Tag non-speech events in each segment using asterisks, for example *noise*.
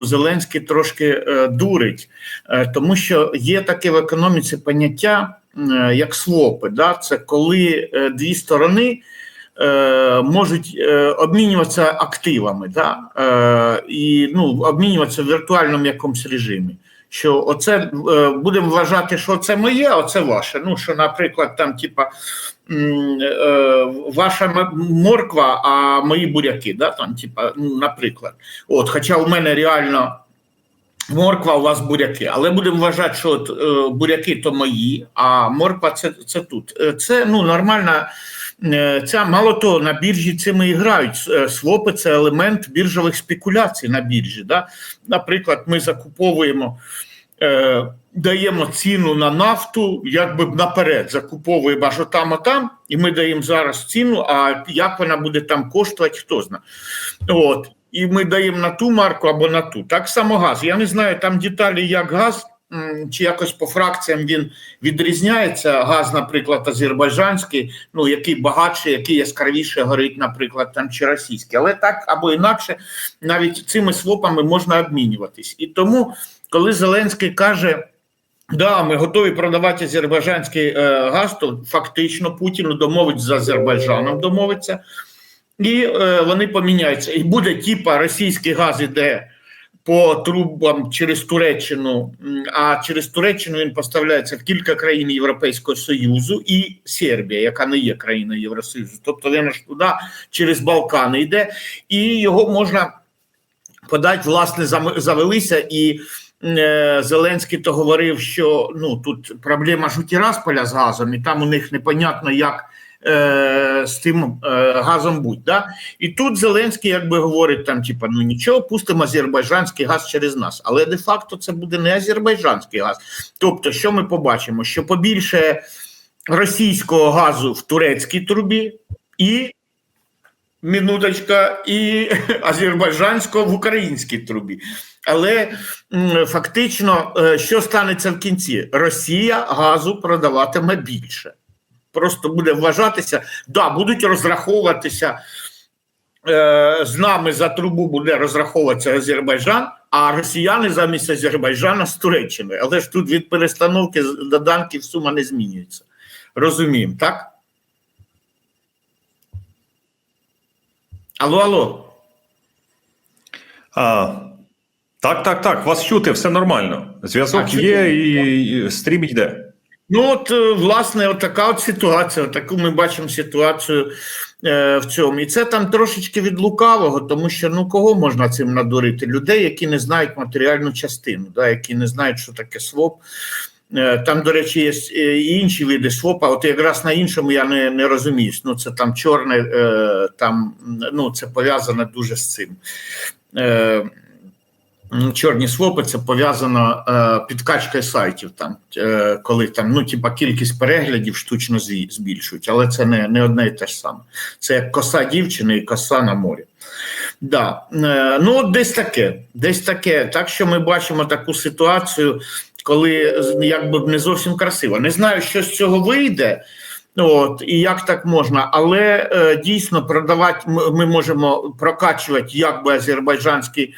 Зеленський трошки е, дурить, е, тому що є таке в економіці поняття е, як свопи. Да? Це коли дві сторони можуть обмінюватися активами, да? і ну, обмінюватися в віртуальному якомусь режимі. Що оце будемо вважати, що це моє, а це ваше. Ну що, наприклад, там, типа, ваша морква, а мої буряки, да, там, типа, ну, наприклад. От, хоча у мене реально морква, у вас буряки, але будемо вважати, що от, е, буряки то мої, а морква це, це тут. Е, Це ну, нормальна. е, Ця мало того, на біржі цими і грають. Е, Свопи це елемент біржових спекуляцій на біржі. Да? Наприклад, ми закуповуємо, е, даємо ціну на нафту, якби наперед закуповуємо аж там, а там, і ми даємо зараз ціну. А як вона буде там коштувати, хто знає. От. І ми даємо на ту марку або на ту. Так само газ. Я не знаю, там деталі, як газ, чи якось по фракціям він відрізняється. Газ, наприклад, азербайджанський, ну який багатший, який яскравіше горить, наприклад, там чи російський. Але так або інакше, навіть цими свопами можна обмінюватись. І тому, коли Зеленський каже. Да, ми готові продавати азербайджанський е, газ, то фактично Путін домовить з Азербайджаном, домовиться, і е, вони поміняються. І буде типа російський газ іде по трубам через Туреччину, а через Туреччину він поставляється в кілька країн Європейського Союзу і Сербія, яка не є країною Євросоюзу. Тобто він аж туди через Балкани йде, і його можна подати, власне, завелися і. Е, Зеленський то говорив, що ну тут проблема ж у з газом, і там у них непонятно, як е, з тим е, газом будь. Да? І тут Зеленський якби говорить там, типа, ну нічого, пустимо азербайджанський газ через нас. Але де-факто це буде не азербайджанський газ. Тобто, що ми побачимо? Що побільше російського газу в турецькій трубі і. Минуточка і *laughs* азербайджанського в українській трубі. Але фактично, е, що станеться в кінці? Росія газу продаватиме більше. Просто буде вважатися, да, будуть розраховуватися е, з нами за трубу буде розраховуватися Азербайджан, а росіяни замість Азербайджана з Туреччини. Але ж тут від перестановки доданків сума не змінюється. Розуміємо, так? Алло, алло. А, так, так, так. Вас чути, все нормально. Зв'язок є і, стрім йде. Ну, от, е, власне, от така от ситуація, таку ми бачимо ситуацію е, в цьому. І це там трошечки від лукавого, тому що ну кого можна цим надурити? Людей, які не знають матеріальну частину, да, які не знають, що таке СВОП. Е, Там, до речі, є е, і інші види СВОПа, от якраз на іншому я не, не розуміюсь. Ну, це там чорне, е, там, ну, це пов'язане дуже з цим. Е, Чорні свопи це пов'язано е, підкачкою сайтів, там, е, коли там, ну, типа, кількість переглядів штучно збільшують, але це не, не одне і те ж саме. Це як коса дівчини і коса на морі. Да. Е, ну, десь таке. Десь таке. Так що ми бачимо таку ситуацію, коли якби не зовсім красиво. Не знаю, що з цього вийде. От і як так можна, але е, дійсно продавати ми, ми можемо прокачувати якби азербайджанський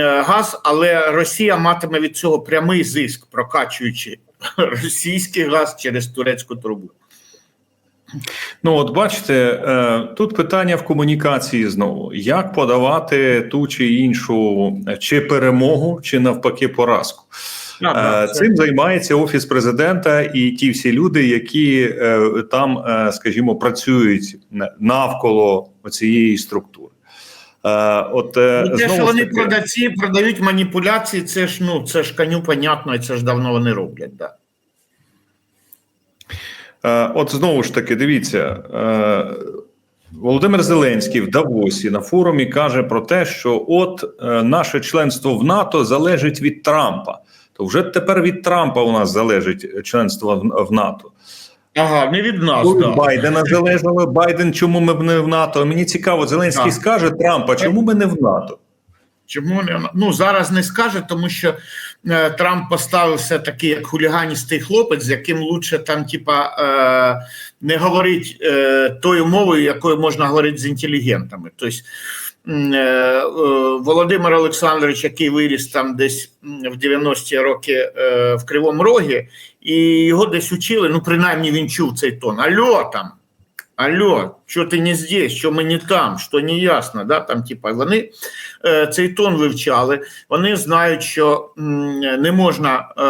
газ, але Росія матиме від цього прямий зиск, прокачуючи *laughs* російський газ через турецьку трубу. Ну, от бачите, е, тут питання в комунікації знову: як подавати ту чи іншу е, чи перемогу, чи навпаки поразку. Е, Цим займається офіс президента і ті всі люди, які е, там, е, скажімо, працюють навколо цієї структури. Е, От е, Ну, те, що вони таки, продавці продають маніпуляції, це ж ну це ж коню понятно, і це ж давно вони роблять. Да. Е, От знову ж таки, дивіться, Володимир Зеленський в Давосі на форумі каже про те, що от наше членство в НАТО залежить від Трампа. То вже тепер від Трампа у нас залежить членство в НАТО. Ага, не від нас. Да. Байдена залежало. Байден, чому ми не в НАТО? Мені цікаво, Зеленський Так. скаже Трампа, чому ми не в НАТО? Чому не ну зараз не скаже, тому що Трамп поставив все таки як хуліганістий хлопець, з яким лучше там, типа, е, не говорить е, тою мовою, якою можна говорити з інтелігентами. Тобто е, е, Володимир Олександрович, який виріс там десь в 90-ті роки е, в Кривому Рогі, і його десь учили, ну принаймні він чув цей тон. Алло там. Алло, що ти не здесь, що ми не там, що не ясно, да, там, типа, вони е, цей тон вивчали, вони знають, що м, не можна е,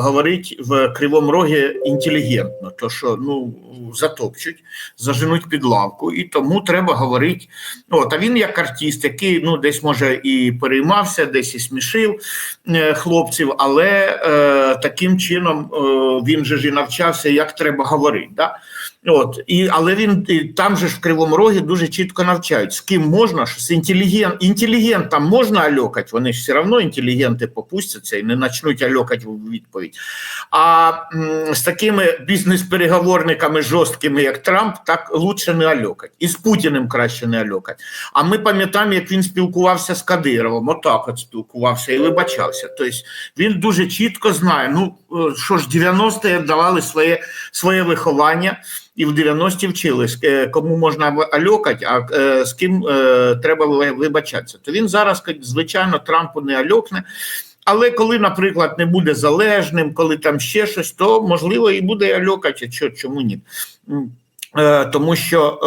говорити в кривому рогі інтелігентно, то що ну, затопчуть, заженуть під лавку, і тому треба говорити. От, а він як артист, який ну, десь може і переймався, десь і смішив е, хлопців, але е, таким чином е, він же ж і навчався, як треба говорити. Да? От і але він і там же ж в кривому рогі дуже чітко навчають, з ким можна що з інтелігент, інтелігентам можна альокать, вони ж все одно інтелігенти попустяться і не почнуть альокать в відповідь. А м, з такими бізнес-переговорниками жорсткими, як Трамп, так лучше не альокать. І з Путіним краще не альокать. А ми пам'ятаємо, як він спілкувався з Кадировим, отак от спілкувався і вибачався. Тобто він дуже чітко знає. Ну е, що ж, 90-ті давали своє, своє виховання. І в 90-ті вчились, е, кому можна альокати, а е, з ким треба вибачатися. То він зараз, звичайно, Трампу не альокне. Але коли, наприклад, не буде залежним, коли там ще щось, то можливо і буде альокати, чому ні? Тому що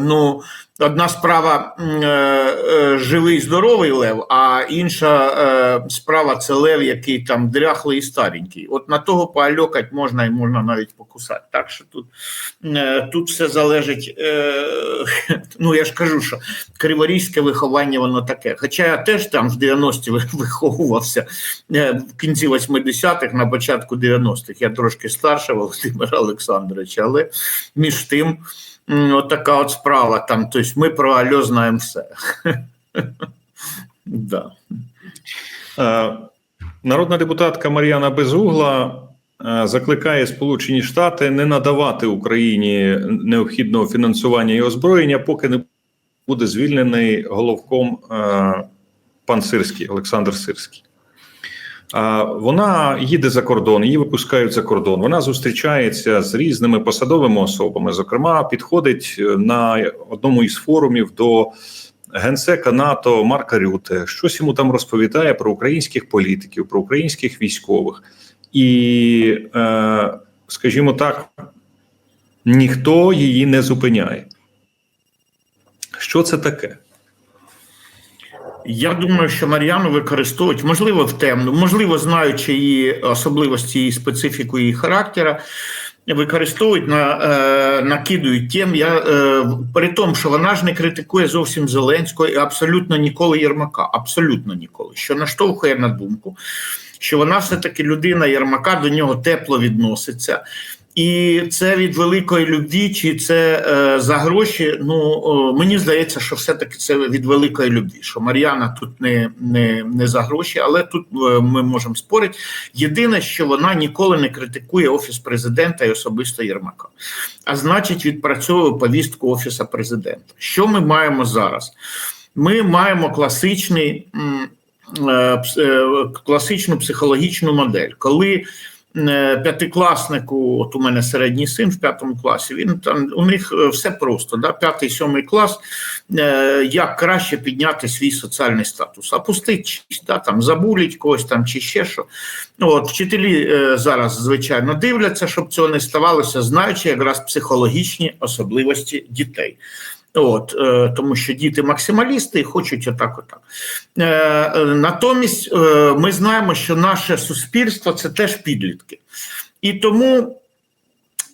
ну, одна справа е, е, живий здоровий лев, а інша е, справа це лев, який там дряхлий і старенький. От на того поальокать можна і можна навіть покусати. Так що тут, тут все залежить. *laughs* Ну я ж кажу, що криворізьке виховання воно таке. Хоча я теж там в 90-ті *laughs* виховувався в кінці 80-х, на початку 90-х. Я трошки старше *laughs* Володимира Олександровича, але між тим. От така от справа там. Тобто ми про Альо знаємо все. *laughs* да. Е, Народна депутатка Мар'яна Безугла е, закликає Сполучені Штати не надавати Україні необхідного фінансування і озброєння, поки не буде звільнений головком е, пан Сирський, Олександр Сирський. Вона їде за кордон, її випускають за кордон. Вона зустрічається з різними посадовими особами. Зокрема, підходить е, на одному із форумів до генсека НАТО Марка Рюте. Щось йому там розповідає про українських політиків, про українських військових. І, е, скажімо так, ніхто її не зупиняє. Що це таке? Я думаю, що Мар'яну використовують, можливо, в темну, можливо, знаючи її особливості, її специфіку, її характера, використовують на е, накидують тем. Я е, при тому, що вона ж не критикує зовсім Зеленського і абсолютно ніколи Єрмака. Абсолютно ніколи. Що наштовхує на думку, що вона все-таки людина Єрмака до нього тепло відноситься. І це від великої любві, чи це е, за гроші. Ну о, мені здається, що все-таки це від великої любві. Що Мар'яна тут не, не, не за гроші, але тут е, ми можемо спорити. Єдине, що вона ніколи не критикує офіс президента і особисто Єрмака, а значить, відпрацьовує повістку офіса президента. Що ми маємо зараз? Ми маємо класичний. е, е, Класичну психологічну модель, коли е, п'ятикласнику, от у мене середній син в п'ятому класі, він там у них е, все просто, да, п'ятий, сьомий клас, е, як краще підняти свій соціальний статус, опустить, да, там, забулять когось там чи ще що. От, вчителі е, зараз, звичайно, дивляться, щоб цього не ставалося, знаючи якраз психологічні особливості дітей. От, е, тому що діти максималісти і хочуть отак, отак. Е, е, натомість е, ми знаємо, що наше суспільство це теж підлітки. І тому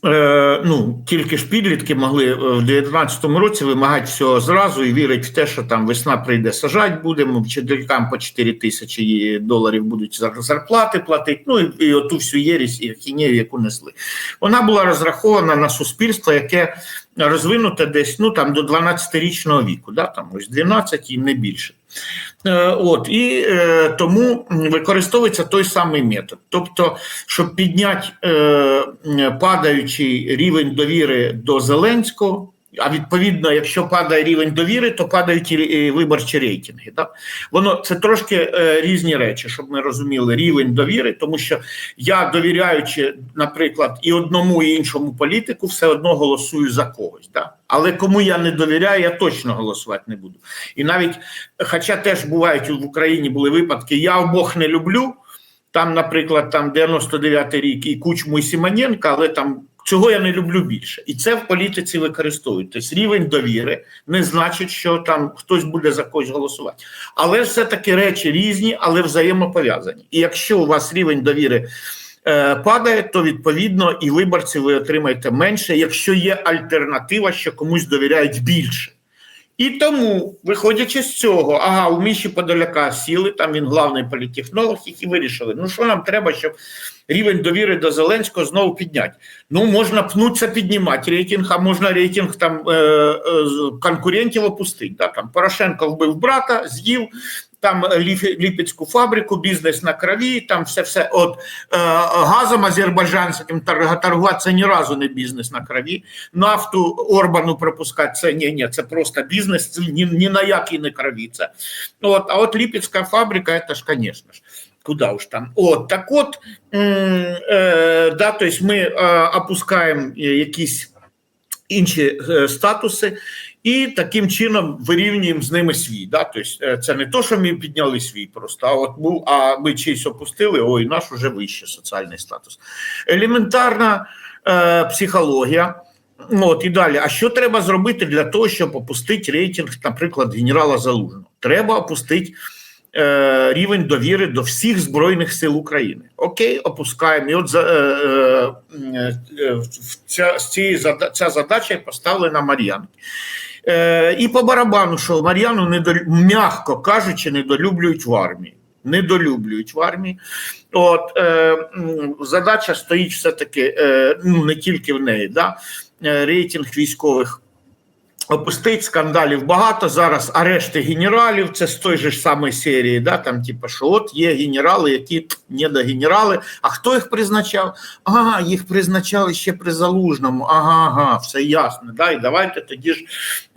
е, ну, тільки ж підлітки могли е, в 2019 році вимагати всього зразу і вірити в те, що там весна прийде, сажать будемо, вчителькам по 4 тисячі доларів будуть зар- зарплати платити. Ну і, і оту всю єрість і ахінею, яку несли. Вона була розрахована на суспільство, яке розвинуте десь ну там до 12-річного віку, да, там ось 12 і не більше. Е, От і е, тому використовується той самий метод. Тобто, щоб підняти е, падаючий рівень довіри до Зеленського, А відповідно, якщо падає рівень довіри, то падають і виборчі рейтинги. Так? Воно це трошки е, різні речі, щоб ми розуміли рівень довіри, тому що я довіряючи, наприклад, і одному, і іншому політику, все одно голосую за когось. Так? Але кому я не довіряю, я точно голосувати не буду. І навіть, хоча теж бувають в Україні були випадки, я обох не люблю. Там, наприклад, там 99-й рік і Кучму і Сімоненка, але там цього я не люблю більше. І це в політиці використовують. Тобто рівень довіри не значить, що там хтось буде за когось голосувати. Але все-таки речі різні, але взаємопов'язані. І якщо у вас рівень довіри е, падає, то відповідно і виборців ви отримаєте менше, якщо є альтернатива, що комусь довіряють більше. І тому, виходячи з цього, ага, у Міші Подоляка сіли, там він главний політтехнолог, які вирішили, ну що нам треба, щоб рівень довіри до Зеленського знову підняти. Ну, можна пнутися, піднімати рейтинг, а можна рейтинг там е, е, конкурентів опустити. Да? Там Порошенко вбив брата, з'їв. Там Ліпецьку фабрику, бізнес на крові, там все все от е, газом азербайджанським торгувати це ні разу не бізнес на крові. Нафту Орбану пропускати це ні, ні, це просто бізнес, це ні, ні на якій не крові. Це от, а от Ліпецька фабрика, це ж, звісно ж. Куда уж там. От так от, е, да, то есть ми е, опускаємо якісь інші е, статуси, і таким чином вирівнюємо з ними свій. Да? Тобто, е, це не то, що ми підняли свій просто, а от був, а ми чийсь опустили, ой, наш уже вищий соціальний статус. Елементарна е, психологія. От і далі. А що треба зробити для того, щоб опустити рейтинг, наприклад, генерала Залужного? Треба опустити е, рівень довіри до всіх Збройних сил України. Окей, опускаємо. І от за, е, е, е, ця, ця задача поставлена Мар'янки. Е, і по барабану, що Мар'яну недолю... м'яко кажучи, недолюблюють в армії. Недолюблюють в армії. От е, задача стоїть все-таки е, ну, не тільки в неї, да? е, рейтинг військових опустить, скандалів багато. Зараз арешти генералів, це з той же ж самої серії, да? там, типу, що от є генерали, які не до генерали. А хто їх призначав? Ага, їх призначали ще при залужному. Ага, ага, все ясно. Да? І давайте тоді ж,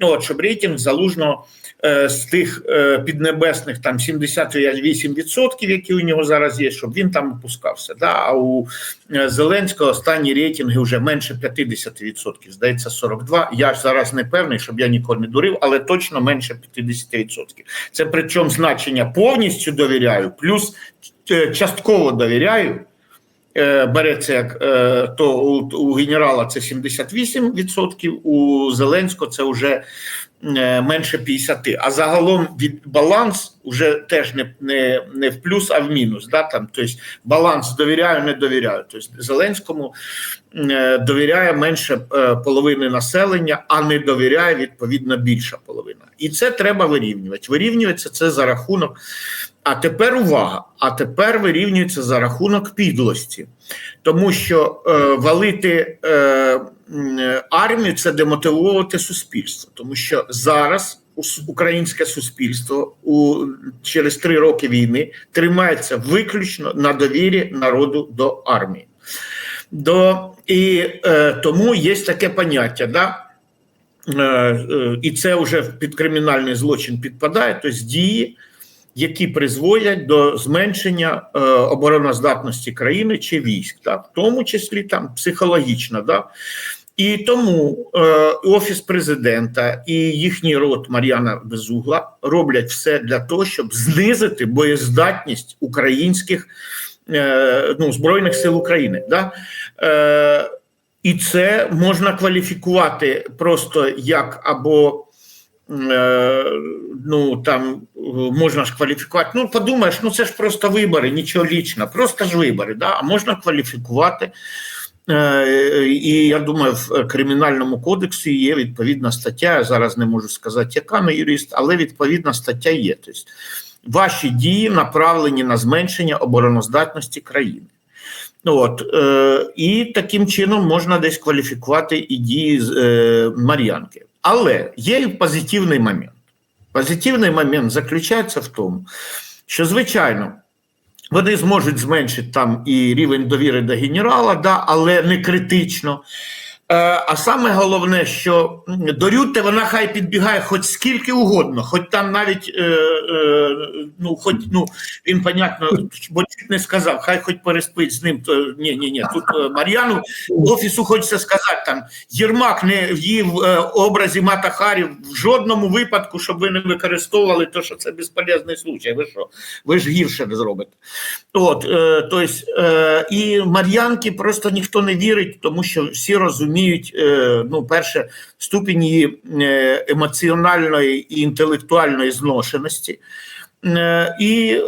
от, щоб рейтинг залужного з тих е, піднебесних там 78%, які у нього зараз є, щоб він там опускався. Да? А у е, Зеленського останні рейтинги вже менше 50%, здається, 42%. Я ж зараз не певний, щоб я нікого не дурив, але точно менше 50%. Це причому значення повністю довіряю, плюс е, частково довіряю. Е, Береться як е, то у, генерала це 78%, у Зеленського це вже е, менше 50. А загалом від баланс вже теж не, не, не в плюс, а в мінус. Да? Там, тобто баланс довіряю, не довіряю. Тобто Зеленському е, довіряє менше е, половини населення, а не довіряє відповідно більша половина. І це треба вирівнювати. Вирівнюється це за рахунок. А тепер увага! А тепер вирівнюється за рахунок підлості, тому що е, валити е, е, армію це демотивувати суспільство, тому що зараз українське суспільство у через три роки війни тримається виключно на довірі народу до армії. До, і е, тому є таке поняття, да? е, е, і це вже під кримінальний злочин підпадає, тобто дії, які призводять до зменшення е, обороноздатності країни чи військ, да? в тому числі там психологічно. Да? І тому е, офіс президента і їхній рот Мар'яна Безугла роблять все для того, щоб знизити боєздатність українських е, ну, збройних сил України. Да? Е, і це можна кваліфікувати просто як або. е, Ну там можна ж кваліфікувати. Ну, подумаєш, ну це ж просто вибори, нічого лічного, просто ж вибори. Да? А можна кваліфікувати. Е, І я думаю, в кримінальному кодексі є відповідна стаття. Я зараз не можу сказати, яка не юрист, але відповідна стаття є. Тобто, ваші дії направлені на зменшення обороноздатності країни. Ну, От, е, і таким чином можна десь кваліфікувати і дії е, Мар'янки. Але є і позитивний момент. Позитивний момент заключається в тому, що, звичайно, вони зможуть зменшити там і рівень довіри до генерала, да, але не критично. Е, А саме головне, що до Рюти вона хай підбігає хоч скільки угодно, хоч там навіть е, е, ну, хоч ну він понятно, бо чуть не сказав, хай хоч переспить з ним. То ні, ні, ні. Тут Мар'яну офісу хочеться сказати там Єрмак не в її в образі Мата Харі в жодному випадку, щоб ви не використовували те, що це безполезний случай. Ви що? Ви ж гірше не зробите. От, е, то есть, е, і Мар'янки просто ніхто не вірить, тому що всі розуміють, е, ну, перше, ступінь її е, емоціональної і інтелектуальної зношеності. Е, і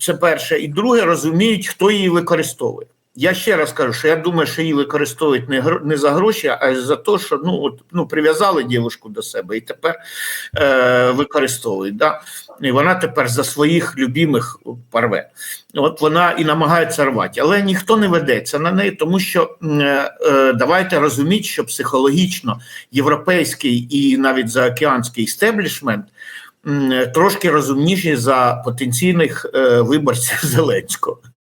це перше. І друге, розуміють, хто її використовує. Я ще раз кажу, що я думаю, що її використовують не, не за гроші, а за те, що ну, от, ну, прив'язали дівчинку до себе і тепер е, використовують. Да? І вона тепер за своїх любимих порве. От вона і намагається рвати, але ніхто не ведеться на неї, тому що е, е, давайте розуміти, що психологічно європейський і навіть заокеанський істеблішмент трошки розумніші за потенційних е, виборців *laughs* Зеленського.